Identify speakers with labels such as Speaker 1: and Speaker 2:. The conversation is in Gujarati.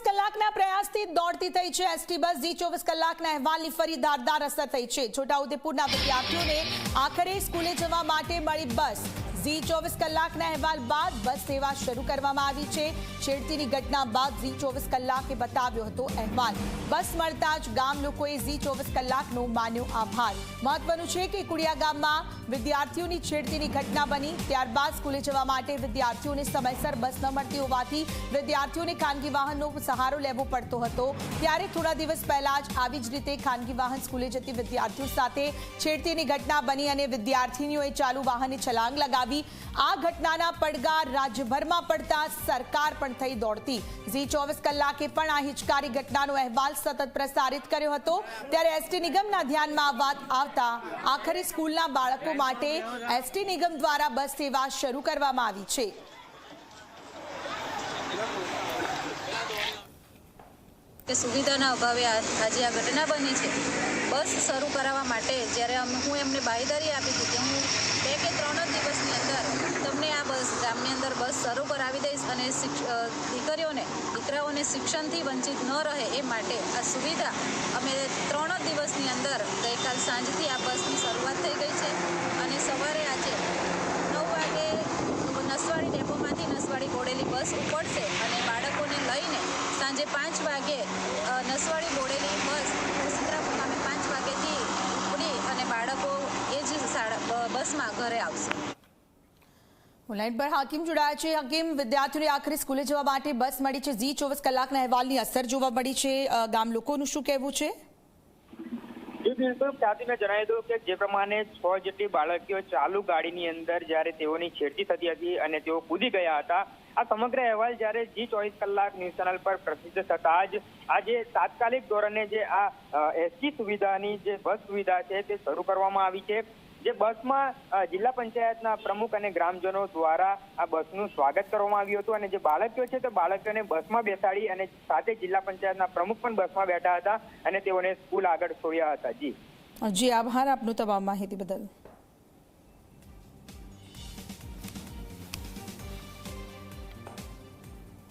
Speaker 1: કલાકના પ્રયાસથી દોડતી થઈ છે એસટી બસ. જી ચોવીસ કલાકના અહેવાલની ફરી ધારદાર અસર થઈ છે. છોટાઉદેપુરના વિદ્યાર્થીઓને આખરે સ્કૂલે જવા માટે મળી બસ. ઝી ચોવીસ કલાકના અહેવાલ બાદ બસ સેવા શરૂ કરવામાં આવી છે. છેડતીની ઘટના બાદ ઝી ચોવીસ કલાકે બતાવ્યો હતો અહેવાલ. બસ મળતા જ ગામ લોકોએ ઝી ચોવીસ કલાકનો માન્યો આભાર. મહત્વનું છે કે કુડિયા ગામમાં વિદ્યાર્થીઓની છેડતીની ઘટના બની. ત્યારબાદ સ્કૂલે જવા માટે વિદ્યાર્થીઓને સમયસર બસ ન મળતી હોવાથી વિદ્યાર્થીઓને ખાનગી વાહનનો સહારો લેવો પડતો હતો. ત્યારે થોડા દિવસ પહેલા જ આવી જ રીતે ખાનગી વાહન સ્કૂલે જતી વિદ્યાર્થીઓ સાથે છેડતીની ઘટના બની અને વિદ્યાર્થીનીઓએ ચાલુ વાહને છલાંગ લગાવી. આ ઘટનાના પડઘા રાજ્યભરમાં પડતા સરકાર પણ થઈ દોડતી. ઝી ચોવીસ કલાકે પણ આ હિચકારી ઘટનાનો અહેવાલ સતત પ્રસારિત કર્યો હતો. ત્યારે એસટી નિગમના ધ્યાનમાં વાત આવતા આખરે સ્કૂલના બાળકો માટે એસટી નિગમ દ્વારા બસ સેવા શરૂ કરવામાં આવી છે.
Speaker 2: કે સુવિધાના અભાવે આજે આ ઘટના બની છે. બસ શરૂ કરાવવા માટે જ્યારે હું એમને બાહેદારી આપી હતી કે હું બે કે ત્રણ જ દિવસની અંદર તમને આ બસ ગામની અંદર બસ શરૂ કરાવી દઈશ અને દીકરીઓને, દીકરાઓને શિક્ષણથી વંચિત ન રહે એ માટે આ સુવિધા અમે ત્રણ જ દિવસની અંદર ગઈકાલ સાંજથી આ બસની શરૂઆત થઈ ગઈ છે અને સવારે આજે નવ વાગે નસવાડી ડેપોમાંથી નસવાડી બોડેલી બસ ઉપડશે અને બાળકોને લઈને સાંજે પાંચ વાગે નસવાડી બોડેલી બસ ઉસત્રા મુકામે પાંચ વાગેથી ઉપડી અને બાળકો એ જ શાળા બસમાં ઘરે આવશે.
Speaker 1: ઓનલાઈન પર હાકીમ જોડાયા છે. હાકીમ, વિદ્યાર્થીઓને આખરે સ્કૂલે જવા માટે બસ મળી છે. ઝી ચોવીસ કલાકના અહેવાલની અસર જોવા મળી છે. ગામ લોકોનું શું કહેવું છે?
Speaker 3: બિલકુલ જણાવી દઉં કે જે પ્રમાણે છ જેટલી બાળકીઓ ચાલુ ગાડીની અંદર જ્યારે તેઓની છેડતી થતી હતી અને તેઓ કૂદી ગયા હતા, આ સમગ્ર અહેવાલ જ્યારે જી ચોવીસ કલાક ન્યૂઝ ચેનલ પર પ્રસિદ્ધ થતા જ આજે તાત્કાલિક ધોરણે જે આ એસટી સુવિધાની જે બસ સુવિધા છે તે શરૂ કરવામાં આવી છે. જે બસમાં જિલ્લા પંચાયતના પ્રમુખ અને ગ્રામજનો દ્વારા આ બસનું સ્વાગત કરવામાં આવ્યું હતું અને જે બાળકીઓ છે તે બાળકોને બસમાં બેસાડી અને સાથે જિલ્લા પંચાયતના પ્રમુખ પણ બસમાં બેઠા હતા અને તેઓને સ્કૂલ આગળ છોડ્યા હતા. જી.
Speaker 1: જી, આભાર આપનું તમામ માહિતી બદલ.